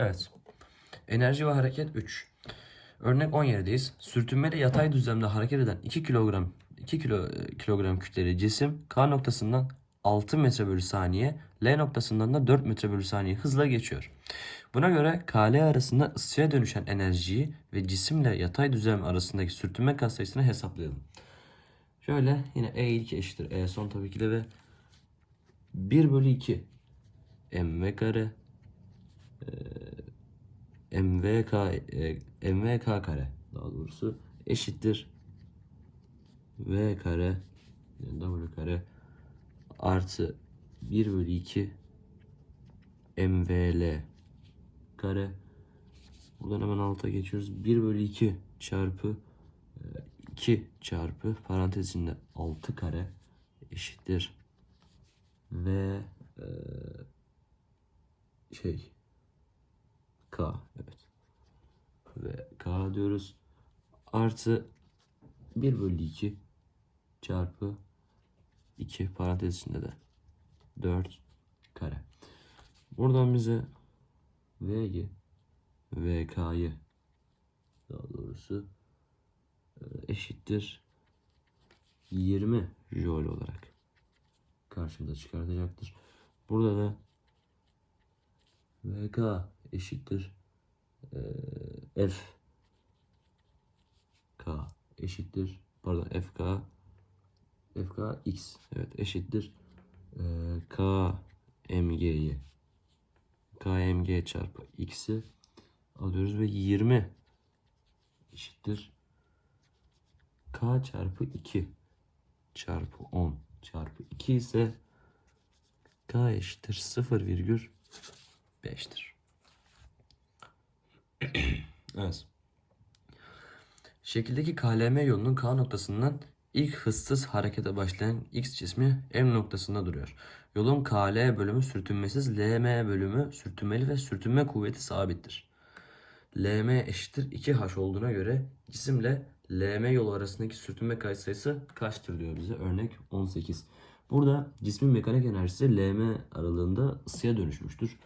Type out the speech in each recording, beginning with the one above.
Evet. Enerji ve hareket 3. Örnek 17'deyiz. Sürtünmeli yatay düzlemde hareket eden 2 kilogram 2 kilo, e, kilogram kütleli cisim K noktasından 6 metre bölü saniye, L noktasından da 4 metre bölü saniye hızla geçiyor. Buna göre KL arasında ısıya dönüşen enerjiyi ve cisimle yatay düzlem arasındaki sürtünme katsayısını hesaplayalım. Şöyle yine E2 eşittir E son tabii ki de ve 1 bölü 2 mv kare e, mvk e, mvk kare daha doğrusu eşittir. V kare w kare artı 1 bölü 2 mvl kare. Buradan hemen alta geçiyoruz. 1 bölü 2 çarpı e, 2 çarpı parantez içinde 6 kare eşittir. Ve e, şey K evet ve K diyoruz artı 1 bölü 2 çarpı 2 parantez içinde de 4 kare. Buradan bize V'yi VK'yı daha doğrusu e, eşittir 20 joule olarak karşımıza çıkartacaktır. Burada da VK eşittir e, F. K eşittir pardon FK FK X. Evet eşittir e, K MG'yi KMG çarpı X'i alıyoruz ve 20 eşittir K çarpı 2 çarpı 10 çarpı 2 ise K eşittir 0,5'tir. evet. Şekildeki KLM yolunun K noktasından ilk hızsız harekete başlayan X cismi M noktasında duruyor. Yolun KL bölümü sürtünmesiz, LM bölümü sürtünmeli ve sürtünme kuvveti sabittir. LM eşittir 2H olduğuna göre cisimle LM yolu arasındaki sürtünme katsayısı kaçtır diyor bize. Örnek 18. Burada cismin mekanik enerjisi LM aralığında ısıya dönüşmüştür.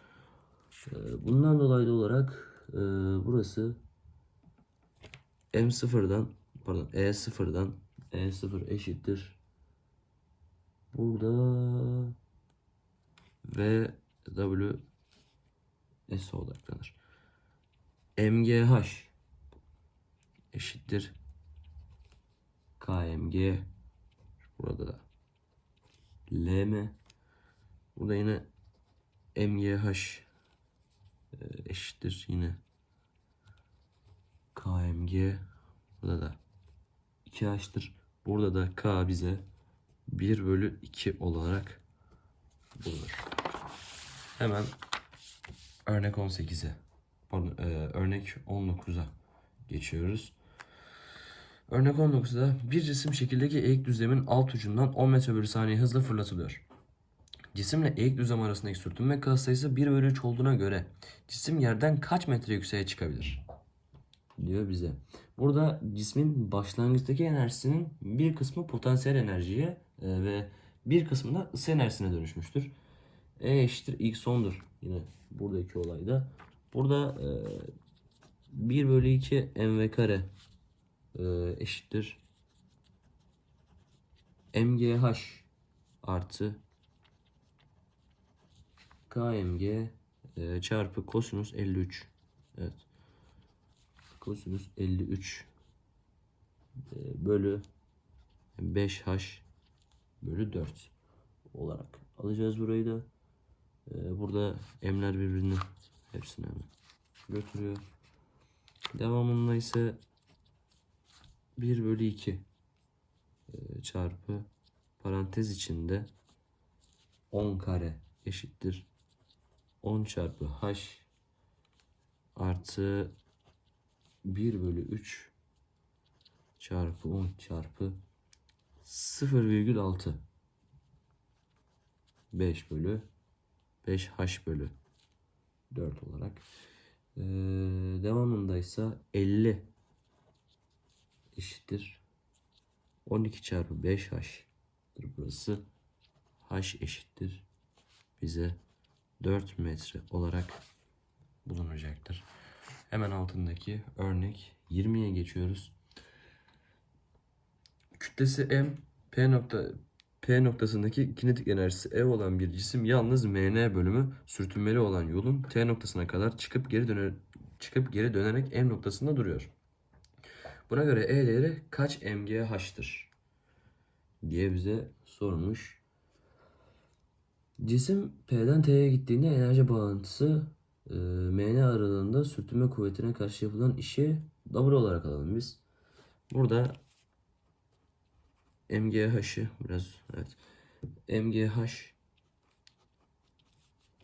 Ee, Bundan dolayı da olarak e, burası M0'dan pardon E0'dan E0 eşittir. Burada V W S'e odaklanır. MGH eşittir KMG burada da LM burada yine MGH eşittir yine KMG burada da 2H'tır. Burada da K bize 1 bölü 2 olarak bulunur. Hemen örnek 18'e pardon, e, örnek 19'a geçiyoruz. Örnek 19'da bir cisim şekildeki eğik düzlemin alt ucundan 10 metre bölü saniye hızla fırlatılıyor. Cisimle eğik düzlem arasındaki sürtünme katsayısı 1 bölü 3 olduğuna göre cisim yerden kaç metre yükseğe çıkabilir? Diyor bize. Burada cismin başlangıçtaki enerjisinin bir kısmı potansiyel enerjiye e, ve bir kısmı da ısı enerjisine dönüşmüştür. E eşittir x 10'dur. Yine buradaki olayda. Burada e, 1 bölü 2 mv kare e, eşittir mgh artı kmg e, çarpı kosinüs 53 evet. Kosinüs 53 e, bölü 5h bölü 4 olarak alacağız burayı da. E, burada m'ler birbirini hepsini hemen götürüyor. Devamında ise 1 bölü 2 e, çarpı parantez içinde 10 kare eşittir 10 çarpı h artı 1 bölü 3 çarpı 10 çarpı 0,6 5 bölü 5 h bölü 4 olarak. Ee, devamında ise 50 eşittir 12 çarpı 5 h'dır burası. H eşittir. Bize 4 metre olarak bulunacaktır. Hemen altındaki örnek 20'ye geçiyoruz. Kütlesi m, p nokta P noktasındaki kinetik enerjisi E olan bir cisim yalnız MN bölümü sürtünmeli olan yolun T noktasına kadar çıkıp geri döner çıkıp geri dönerek M noktasında duruyor. Buna göre E değeri kaç mgH'tır diye bize sormuş. Cisim P'den T'ye gittiğinde enerji bağıntısı e, MN aralığında sürtünme kuvvetine karşı yapılan işi W olarak alalım biz. Burada MGH'ı biraz evet. MGH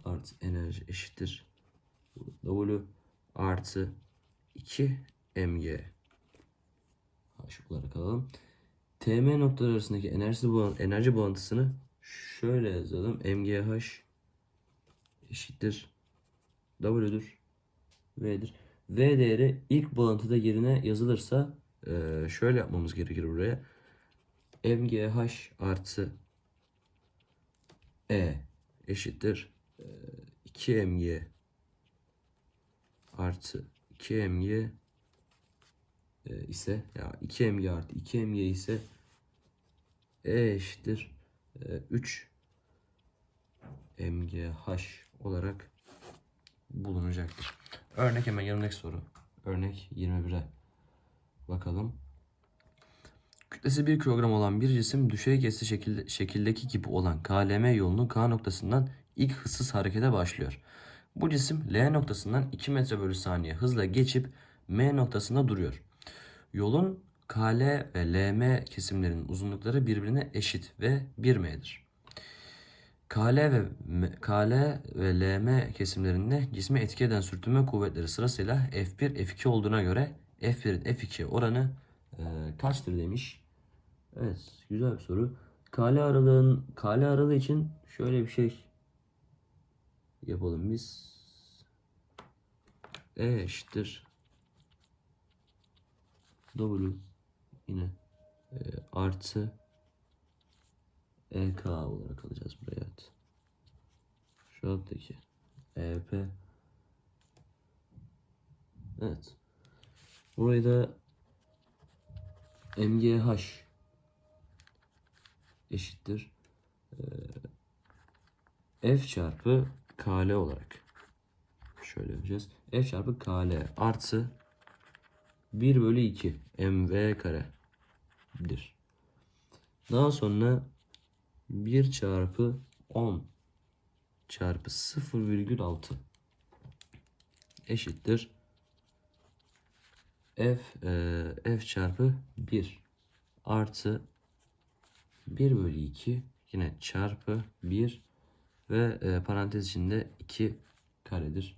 artı enerji eşittir. W artı 2 mg H olarak alalım. TM noktaları arasındaki enerji, bağ- enerji bağıntısını şöyle yazalım. MGH eşittir. W'dur. V'dir. V değeri ilk bağıntıda yerine yazılırsa eee, şöyle yapmamız gerekir buraya. MGH artı E eşittir eee, 2 mg artı 2 mg e, ise ya 2 mg artı 2 mg ise E eşittir e, 3 mgh olarak bulunacaktır. Örnek hemen yanındaki soru. Örnek 21'e bakalım. Kütlesi 1 kilogram olan bir cisim düşey kesri şekilde, şekildeki gibi olan KLM yolunun K noktasından ilk hızsız harekete başlıyor. Bu cisim L noktasından 2 metre bölü saniye hızla geçip M noktasında duruyor. Yolun KL ve LM kesimlerinin uzunlukları birbirine eşit ve 1M'dir. KL ve KL ve LM kesimlerinde cisme etki eden sürtünme kuvvetleri sırasıyla F1, F2 olduğuna göre F1'in F2 oranı e, kaçtır demiş. Evet, güzel bir soru. KL aralığın KL aralığı için şöyle bir şey yapalım biz. E eşittir W yine e, artı EK olarak alacağız buraya. Evet. Şu alttaki EP Evet. Burayı da MGH eşittir e, F çarpı KL olarak şöyle yapacağız. F çarpı KL artı 1 bölü 2 mv karedir. Daha sonra 1 çarpı 10 çarpı 0,6 eşittir. F, e, F çarpı 1 artı 1 bölü 2 yine çarpı 1 ve e, parantez içinde 2 karedir.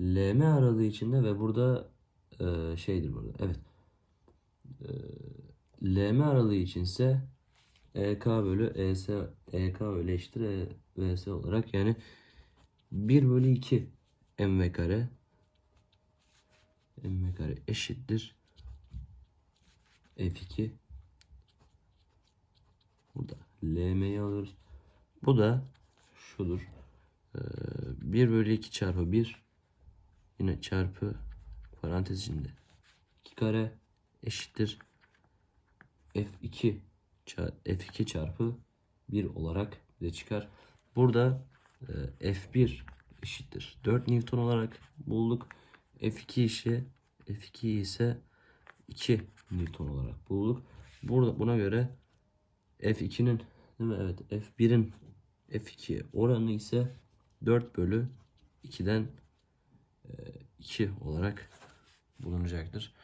LM aralığı içinde ve burada e, şeydir burada. Evet. E, LM aralığı içinse EK bölü ES EK bölü eşittir E- VS olarak yani 1 bölü 2 mv kare mv kare eşittir F2 burada LM'yi alıyoruz. Bu da şudur. Ee, 1 bölü 2 çarpı 1 yine çarpı parantez içinde 2 kare eşittir F2 ça- F2 çarpı 1 olarak bize çıkar. Burada e, F1 eşittir 4 Newton olarak bulduk. F2 ise F2 ise 2 Newton olarak bulduk. Burada buna göre F2'nin değil mi? Evet F1'in F2 oranı ise 4 bölü 2'den 2 olarak bulunacaktır.